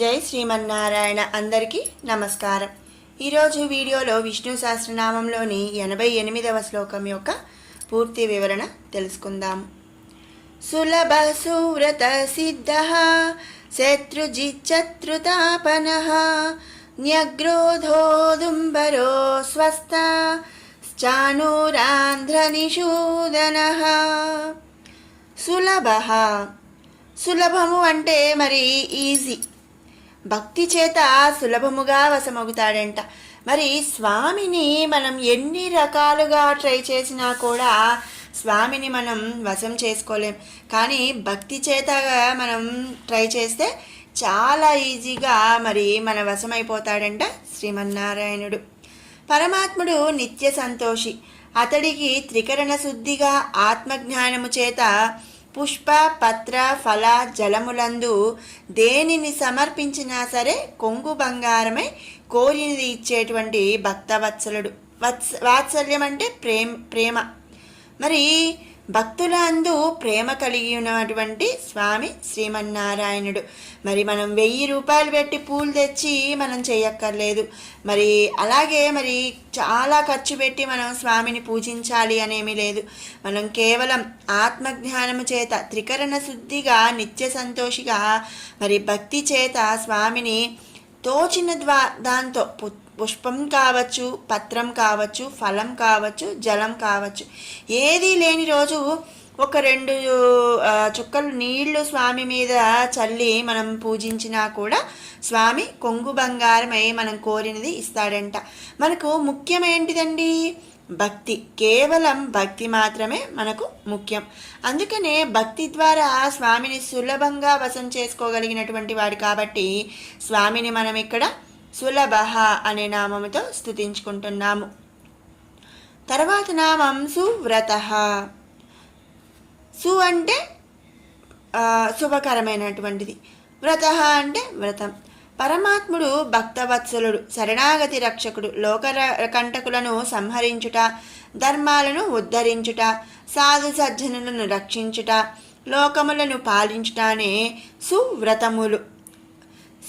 జై శ్రీమన్నారాయణ అందరికీ నమస్కారం. ఈరోజు వీడియోలో విష్ణు సహస్రనామంలోని ఎనభై ఎనిమిదవ శ్లోకం యొక్క పూర్తి వివరణ తెలుసుకుందాము సులభ సువ్రత సిద్ధ శత్రుజిచ్చత్రుతాపన న్యగ్రోధోదుంబరో స్వస్థ చానూరాంధ్రనిషూదన సులభ. సులభము అంటే మరి ఈజీ. భక్తి చేత సులభముగా వశమవుతాడంట. మరి స్వామిని మనం ఎన్ని రకాలుగా ట్రై చేసినా కూడా స్వామిని మనం వశం చేసుకోలేం. కానీ భక్తి చేత మనం ట్రై చేస్తే చాలా ఈజీగా మరి మన వశమైపోతాడంట శ్రీమన్నారాయణుడు. పరమాత్ముడు నిత్య సంతోషి. అతడికి త్రికరణ శుద్ధిగా ఆత్మజ్ఞానము చేత పుష్ప పత్ర ఫల జలములందు దేనిని సమర్పించినా సరే కొంగు బంగారమై కోరినది ఇచ్చేటువంటి భక్తవత్సలుడు వత్స వాత్సల్యం అంటే ప్రేమ ప్రేమ. మరి భక్తుల అందు ప్రేమ కలిగి ఉన్నటువంటి స్వామి శ్రీమన్నారాయణుడు. మరి మనం వెయ్యి రూపాయలు పెట్టి పూలు తెచ్చి మనం చేయక్కర్లేదు. మరి అలాగే మరి చాలా ఖర్చు పెట్టి మనం స్వామిని పూజించాలి అనేమి లేదు. మనం కేవలం ఆత్మజ్ఞానము చేత త్రికరణ శుద్ధిగా నిత్య సంతోషిగా మరి భక్తి చేత స్వామిని తోచిన ద్వా దాంతో పుష్పం కావచ్చు పత్రం కావచ్చు ఫలం కావచ్చు జలం కావచ్చు. ఏదీ లేని రోజు ఒక రెండు చుక్కలు నీళ్ళు స్వామి మీద చల్లి మనం పూజించినా కూడా స్వామి కొంగు బంగారమై మనం కోరినది ఇస్తాడంట. మనకు ముఖ్యమేంటిదండి? భక్తి. కేవలం భక్తి మాత్రమే మనకు ముఖ్యం. అందుకనే భక్తి ద్వారా స్వామిని సులభంగా వశం చేసుకోగలిగినటువంటి వాడు కాబట్టి స్వామిని మనం ఇక్కడ సులభ అనే నామముతో స్థుతించుకుంటున్నాము తర్వాత నామం సువ్రత. సు అంటే శుభకరమైనటువంటిది. వ్రత అంటే వ్రతం. పరమాత్ముడు భక్తవత్సలుడు శరణాగతి రక్షకుడు లోక కంటకులను సంహరించుట ధర్మాలను ఉద్ధరించుట సాధు సజ్జనులను రక్షించుట లోకములను పాలించుటానే సువ్రతములు.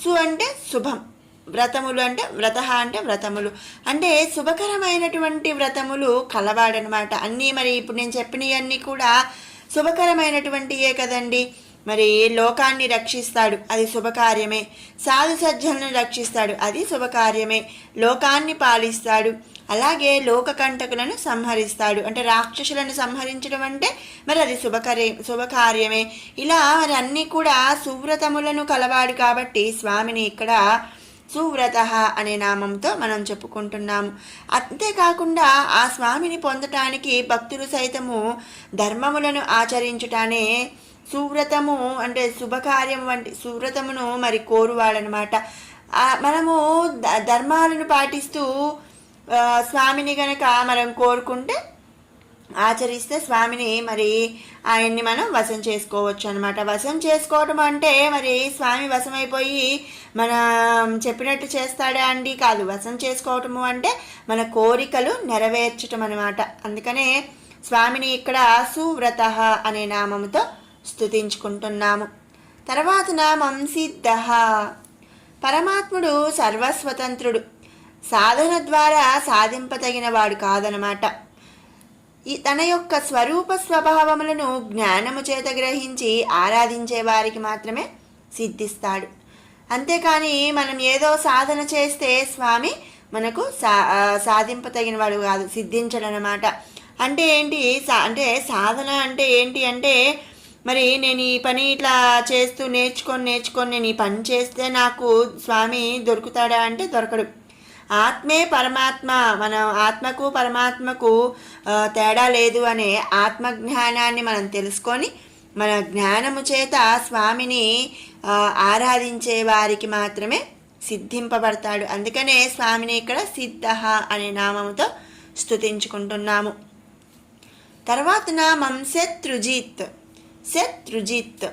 సు అంటే శుభం. వ్రతములు అంటే వ్రత అంటే వ్రతములు. అంటే శుభకరమైనటువంటి వ్రతములు కలవాడనమాట. అన్నీ మరి ఇప్పుడు నేను చెప్పినవన్నీ కూడా శుభకరమైనటువంటియే కదండి. మరి లోకాన్ని రక్షిస్తాడు. అది శుభకార్యమే. సాధు సజ్జలను రక్షిస్తాడు. అది శుభకార్యమే. లోకాన్ని పాలిస్తాడు. అలాగే లోక కంటకులను సంహరిస్తాడు. అంటే రాక్షసులను సంహరించడం అంటే మరి అది శుభకార్య శుభకార్యమే. ఇలా మరి అన్నీ కూడా సువ్రతములను కలవాడు కాబట్టి స్వామిని ఇక్కడ సువ్రత అనే నామంతో మనం చెప్పుకుంటున్నాము. అంతేకాకుండా ఆ స్వామిని పొందటానికి భక్తులు సైతము ధర్మములను ఆచరించుటానే సువ్రతము అంటే శుభకార్యం వంటి సువ్రతమును మరి కోరువాడనమాట. మనము ధర్మాలను పాటిస్తూ స్వామిని గనక మనం కోరుకుంటే ఆచరిస్తే స్వామిని మరి ఆయన్ని మనం వశం చేసుకోవచ్చు అనమాట వశం చేసుకోవడం అంటే మరి స్వామి వశమైపోయి మన చెప్పినట్టు చేస్తాడా అండి? కాదు. వశం చేసుకోవటము అంటే మన కోరికలు నెరవేర్చటం అనమాట అందుకనే స్వామిని ఇక్కడ సువ్రత అనే నామముతో స్థుతించుకుంటున్నాము తర్వాత నామం సిద్ధ. పరమాత్ముడు సర్వస్వతంత్రుడు. సాధన ద్వారా సాధింపతగిన వాడు కాదనమాట ఈ తన యొక్క స్వరూప స్వభావములను జ్ఞానము చేత గ్రహించి ఆరాధించే వారికి మాత్రమే సిద్ధిస్తాడు. అంతేకాని మనం ఏదో సాధన చేస్తే స్వామి మనకు సా ఆ, సాధింపతగిన వాడు కాదు సిద్ధించడనమాట అంటే ఏంటి? సా అంటే సాధన అంటే ఏంటి అంటే మరి నేను ఈ పని ఇట్లా చేస్తూ నేర్చుకొని నేర్చుకొని నేను ఈ పని చేస్తే నాకు స్వామి దొరుకుతాడా అంటే దొరకడు. ఆత్మే పరమాత్మ మనం ఆత్మకు పరమాత్మకు తేడా లేదు అనే ఆత్మజ్ఞానాన్ని మనం తెలుసుకొని మన జ్ఞానము చేత స్వామిని ఆరాధించే వారికి మాత్రమే సిద్ధింపబడతాడు. అందుకనే స్వామిని ఇక్కడ సిద్ధ అనే నామముతో స్థుతించుకుంటున్నాము తర్వాత నామం శత్రుజిత్. శత్రుజిత్.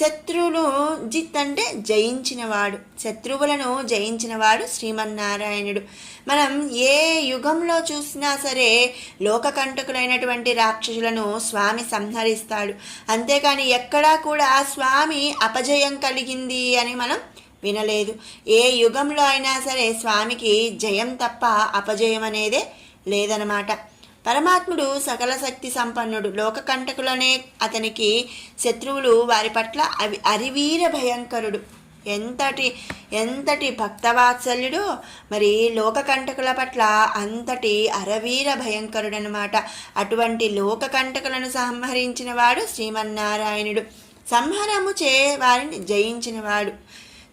శత్రువులు జిత్ అంటే జయించినవాడు. శత్రువులను జయించినవాడు శ్రీమన్నారాయణుడు. మనం ఏ యుగంలో చూసినా సరే లోకకంటకులైనటువంటి రాక్షసులను స్వామి సంహరిస్తాడు. అంతేకాని ఎక్కడా కూడా స్వామి అపజయం కలిగింది అని మనం వినలేదు. ఏ యుగంలో అయినా సరే స్వామికి జయం తప్ప అపజయం అనేదే లేదనమాట. పరమాత్ముడు సకల శక్తి సంపన్నుడు. లోక కంటకులనే అతనికి శత్రువులు వారి పట్ల అవి అరివీర భయంకరుడు. ఎంతటి ఎంతటి భక్తవాత్సల్యుడు మరి లోక కంటకుల పట్ల అంతటి అరవీర భయంకరుడనమాట అటువంటి లోక కంటకులను సంహరించిన వాడు శ్రీమన్నారాయణుడు. సంహారము చే వారిని జయించినవాడు.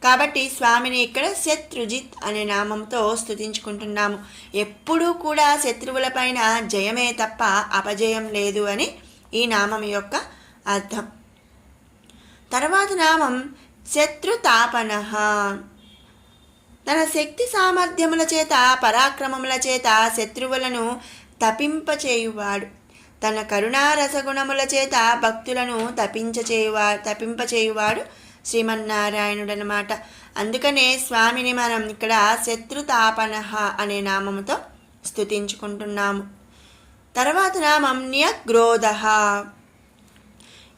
కాబట్టి స్వామిని ఇక్కడ శత్రుజిత్ అనే నామంతో స్థుతించుకుంటున్నాము ఎప్పుడూ కూడా శత్రువుల పైన జయమే తప్ప అపజయం లేదు అని ఈ నామం యొక్క అర్థం. తర్వాత నామం శత్రుతాపన. తన శక్తి సామర్థ్యముల చేత పరాక్రమముల చేత శత్రువులను తపింపచేయువాడు. తన కరుణారసగుణముల చేత భక్తులను తపించచేయువా తపింపచేయువాడు శ్రీమన్నారాయణుడనమాట అందుకనే స్వామిని మనం ఇక్కడ శత్రుతాపన అనే నామముతో స్థుతించుకుంటున్నాము తర్వాత నామం న్యగ్రోధ.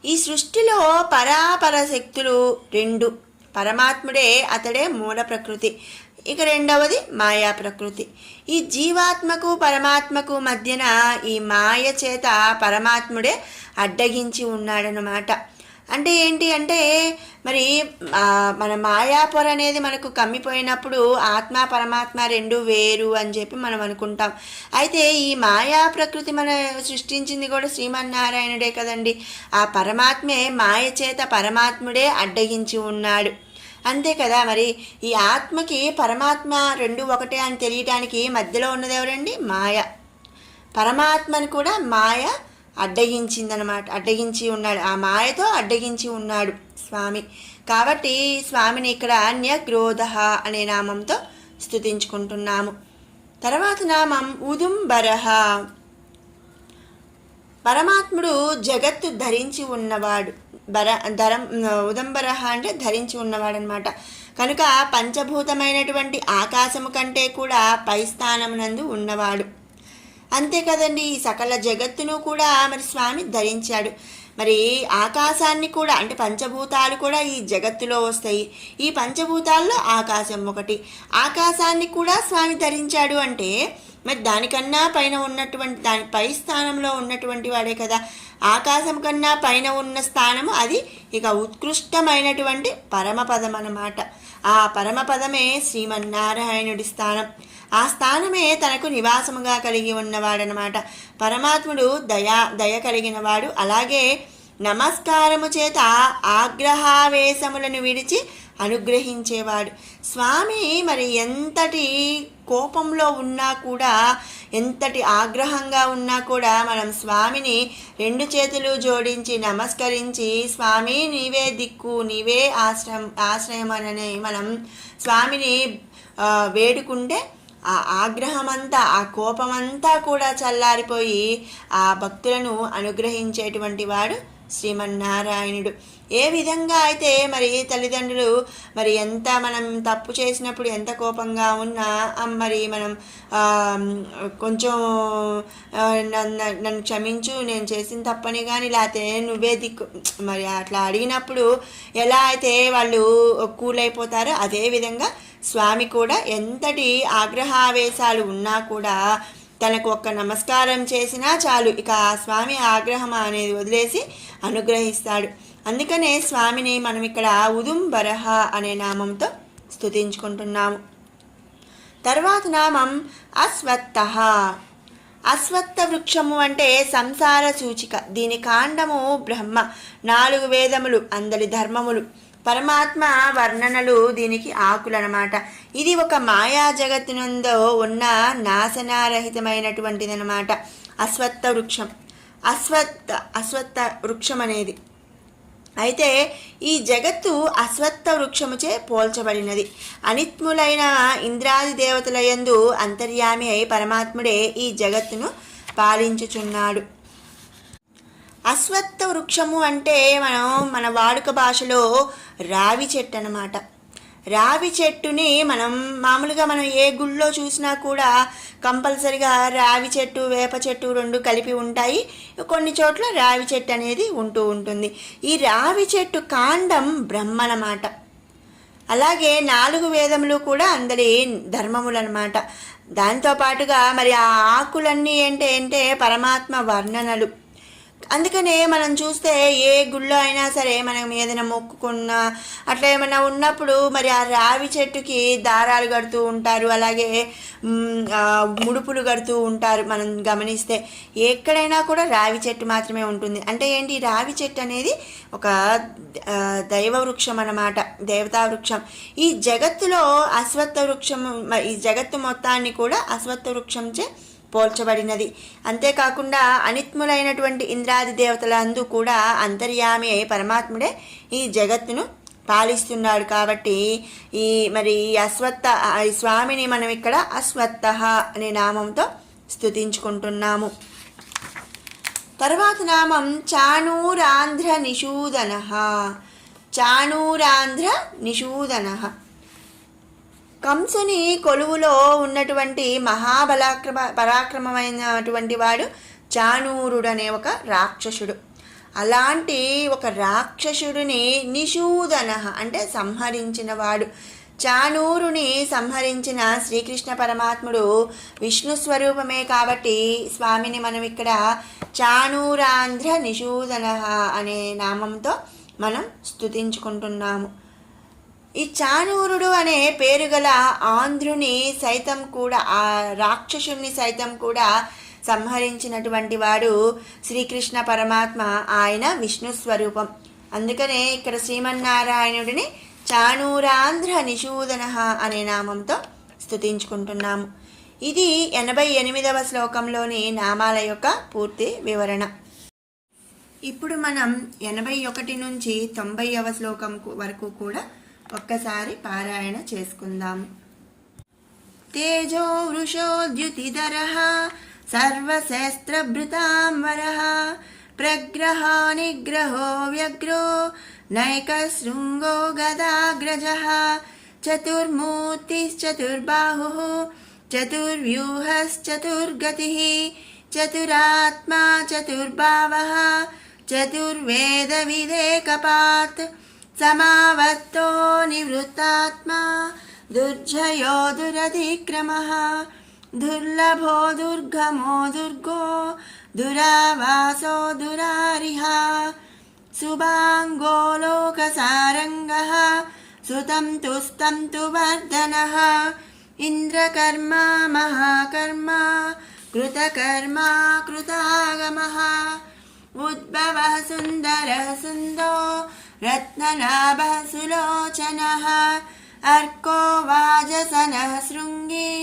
ఈ సృష్టిలో పరాపర శక్తులు రెండు. పరమాత్ముడే అతడే మూల ప్రకృతి. ఇక రెండవది మాయా ప్రకృతి. ఈ జీవాత్మకు పరమాత్మకు మధ్యన ఈ మాయ చేత పరమాత్ముడే అడ్డగించి ఉన్నాడనమాట అంటే ఏంటి అంటే మరి మన మాయాపొర అనేది మనకు కమ్మిపోయినప్పుడు ఆత్మ పరమాత్మ రెండు వేరు అని చెప్పి మనం అనుకుంటాం. అయితే ఈ మాయా ప్రకృతి మన సృష్టించింది కూడా శ్రీమన్నారాయణుడే కదండి. ఆ పరమాత్మే మాయ చేత పరమాత్ముడే అడ్డగించి ఉన్నాడు. అంతే కదా మరి ఈ ఆత్మకి పరమాత్మ రెండు ఒకటే అని తెలియటానికి మధ్యలో ఉన్నది ఎవరండి? మాయ. పరమాత్మను కూడా మాయ అడ్డగించిందనమాట. అడ్డగించి ఉన్నాడు. ఆ మాయతో అడ్డగించి ఉన్నాడు స్వామి. కాబట్టి స్వామిని ఇక్కడ అన్యగ్రోధ అనే నామంతో స్థుతించుకుంటున్నాము తర్వాత నామం ఉదుంబరహ పరమాత్ముడు జగత్తు ధరించి ఉన్నవాడు. బర ధరం ఉదంబరహ అంటే ధరించి ఉన్నవాడు అనమాట కనుక పంచభూతమైనటువంటి ఆకాశము కంటే కూడా పై స్థానమునందు ఉన్నవాడు. అంతే కదండి ఈ సకల జగత్తును కూడా మరి స్వామి ధరించాడు. మరి ఆకాశాన్ని కూడా అంటే పంచభూతాలు కూడా ఈ జగత్తులో వస్తాయి. ఈ పంచభూతాల్లో ఆకాశం ఒకటి. ఆకాశాన్ని కూడా స్వామి ధరించాడు అంటే మరి దానికన్నా పైన ఉన్నటువంటి దాని పై స్థానంలో ఉన్నటువంటి వాడే కదా. ఆకాశం కన్నా పైన ఉన్న స్థానము అది ఇక ఉత్కృష్టమైనటువంటి పరమపదం అన్నమాట ఆ పరమపదమే శ్రీమన్నారాయణుడి స్థానం. ఆ స్థానమే తనకు నివాసముగా కలిగి ఉన్నవాడనమాట పరమాత్ముడు దయా దయ కలిగినవాడు. అలాగే నమస్కారము చేత ఆగ్రహావేశములను విడిచి అనుగ్రహించేవాడు. స్వామి మరి ఎంతటి కోపంలో ఉన్నా కూడా ఎంతటి ఆగ్రహంగా ఉన్నా కూడా మనం స్వామిని రెండు చేతులు జోడించి నమస్కరించి స్వామి నీవే దిక్కు నీవే ఆశ్రయం ఆశ్రయం అని మనం స్వామిని వేడుకుంటే ఆ ఆగ్రహమంతా ఆ కోపమంతా కూడా చల్లారిపోయి ఆ భక్తులను అనుగ్రహించేటువంటి వాడు శ్రీమన్నారాయణుడు. ఏ విధంగా అయితే మరి తల్లిదండ్రులు మరి ఎంత మనం తప్పు చేసినప్పుడు ఎంత కోపంగా ఉన్నా మరి మనం కొంచెం నన్ను నన్ను క్షమించు నేను చేసిన తప్పని కానీ లేకపోతే నువ్వే దిక్కు మరి అట్లా అడిగినప్పుడు ఎలా అయితే వాళ్ళు కూల్ అయిపోతారో అదే విధంగా స్వామి కూడా ఎంతటి ఆగ్రహావేశాలు ఉన్నా కూడా తనకు ఒక్క నమస్కారం చేసినా చాలు. ఇక ఆ స్వామి ఆగ్రహం అనేది వదిలేసి అనుగ్రహిస్తాడు. అందుకనే స్వామిని మనం ఇక్కడ ఉదుంబరహ అనే నామంతో స్తుతించుకుంటున్నాము. తర్వాత నామం అశ్వత్థ. అశ్వత్థ వృక్షము అంటే సంసార సూచిక. దీని కాండము బ్రహ్మ. నాలుగు వేదములు అందరి ధర్మములు. పరమాత్మ వర్ణనలు దీనికి ఆకులనమాట ఇది ఒక మాయా జగత్తునందో ఉన్న నాశనారహితమైనటువంటిదనమాట అశ్వత్థ వృక్షం. అశ్వత్థ అశ్వత్థ వృక్షం అనేది అయితే ఈ జగత్తు అశ్వత్థ వృక్షముచే పోల్చబడినది. అనిత్ములైన ఇంద్రాది దేవతల యందు అంతర్యామి అయి పరమాత్ముడే ఈ జగత్తును పాలించుచున్నాడు. అశ్వత్థ వృక్షము అంటే మనం మన వాడుక భాషలో రావి చెట్టు అన్నమాట. రావి చెట్టుని మనం మామూలుగా మనం ఏ గుళ్ళో చూసినా కూడా కంపల్సరిగా రావి చెట్టు వేప చెట్టు రెండు కలిపి ఉంటాయి. కొన్ని చోట్ల రావి చెట్టు అనేది ఉంటూ ఉంటుంది. ఈ రావి చెట్టు కాండం బ్రహ్మనమాట. అలాగే నాలుగు వేదములు కూడా అందరి ధర్మములు అనమాట దాంతోపాటుగా మరి ఆ ఆకులన్నీ ఏంటి అంటే పరమాత్మ వర్ణనలు. అందుకనే మనం చూస్తే ఏ గుళ్ళో అయినా సరే మనం ఏదైనా మొక్కుకున్నా అట్లా ఏమైనా ఉన్నప్పుడు మరి ఆ రావి చెట్టుకి దారాలు కడుతూ ఉంటారు అలాగే ముడుపులు కడుతూ ఉంటారు మనం గమనిస్తే. ఎక్కడైనా కూడా రావి చెట్టు మాత్రమే ఉంటుంది. అంటే ఏంటి? రావి చెట్టు అనేది ఒక దైవ వృక్షం అన్నమాట. దేవతా వృక్షం ఈ జగత్తులో అశ్వత్థ వృక్షం ఈ జగత్తు మొత్తాన్ని కూడా అశ్వత్థ వృక్షంచే పోల్చబడినది. అంతేకాకుండా అనిత్ములైనటువంటి ఇంద్రాది దేవతల అందు కూడా అంతర్యామి పరమాత్ముడే ఈ జగత్తును పాలిస్తున్నాడు కాబట్టి ఈ మరి ఈ అశ్వత్థ ఈ స్వామిని మనం ఇక్కడ అశ్వత్థ అనే నామంతో స్థుతించుకుంటున్నాము తర్వాత నామం చాణూరాంధ్ర నిషూదన. చాణూరాంధ్ర నిషూదన. కంసుని కొలువులో ఉన్నటువంటి మహాబలాక్రమ పరాక్రమమైనటువంటి వాడు చానూరుడు అనే ఒక రాక్షసుడు. అలాంటి ఒక రాక్షసుడిని నిషూదన అంటే సంహరించిన వాడు. సంహరించిన శ్రీకృష్ణ పరమాత్ముడు విష్ణు స్వరూపమే కాబట్టి స్వామిని మనం ఇక్కడ చానూరాంధ్ర నిషూదన అనే నామంతో మనం స్తుతించుకుంటున్నాము. ఈ చానూరుడు అనే పేరు గల ఆంధ్రుని సైతం కూడా ఆ రాక్షసుని సైతం కూడా సంహరించినటువంటి వాడు శ్రీకృష్ణ పరమాత్మ ఆయన విష్ణు స్వరూపం. అందుకనే ఇక్కడ శ్రీమన్నారాయణుడిని చాణూరాంధ్ర నిషూదన అనే నామంతో స్థుతించుకుంటున్నాము ఇది ఎనభై ఎనిమిదవ శ్లోకంలోని నామాల యొక్క పూర్తి వివరణ. ఇప్పుడు మనం ఎనభై ఒకటి నుంచి తొంభైవ శ్లోకం వరకు కూడా ఒక్కసారి పారాయణ చేసుకుందాం. తేజో వృషోద్యుతిధర సర్వశస్త్రభృతాంబర ప్రగ్రహ నిగ్రహో వ్యగ్రో నైకశృంగో గదాగ్రజ చతుర్మూర్తిశ్చతుర్బాహు చతుర్వ్యూహశ్చతుర్గతి చతురాత్మా చతుర్భావः చతుర్వేదవిదేకపాత్ समावत्तो निवृत्तात्मा दुर्जयो दुरतिक्रमः दुर्लभो दुर्गमो दुर्गो दुरावासो दुरारिः सुभाङ्गो लोकसारङ्गः सुतं तुस्तं तु वर्धनः इन्द्रकर्मा महाकर्मा कृतकर्मा कृतागमः उद्भवः सुन्दरः सुन्दो रत्ननाभः सुलोचनः अर्को वाजसनः शृङ्गी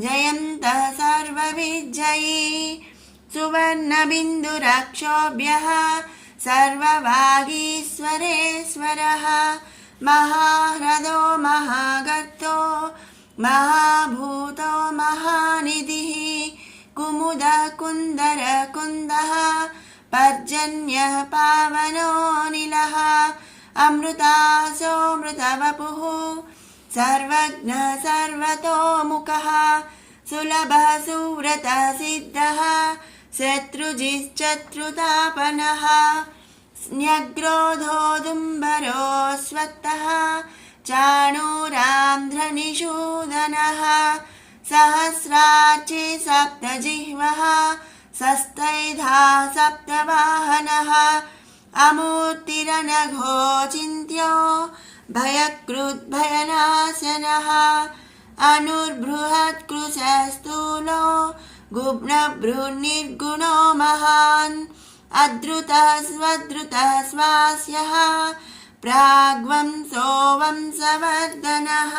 जयन्तः सर्वविजयी सुवर्णबिन्दुरक्षोभ्यः सर्ववागीश्वरेश्वरः महाह्रदो महागर्तो महाभूतो महानिधिः कुमुदः पर्जन्य पावनो निलः अमृतासो सर्वतो सर्वज्ञः सुलभ सुव्रत सुव्रतः सिद्धः शत्रुजिश्चत्रुतापनः न्यग्रोधोदुम्बरो स्वत्तः चाणूरान्ध्रनिषूदनः सहस्रार्चे सप्तजिह्वः सस्तैधा सप्तवाहनः अमूर्तिरनघो चिन्त्यो भयकृद्भयनाशनः अनुर्बृहत्कृशस्थूलो गुब्नभ्रुनिर्गुणो महान् अद्रुतः स्वद्रुतः स्वास्यः प्राग्वंसो वंसवर्धनः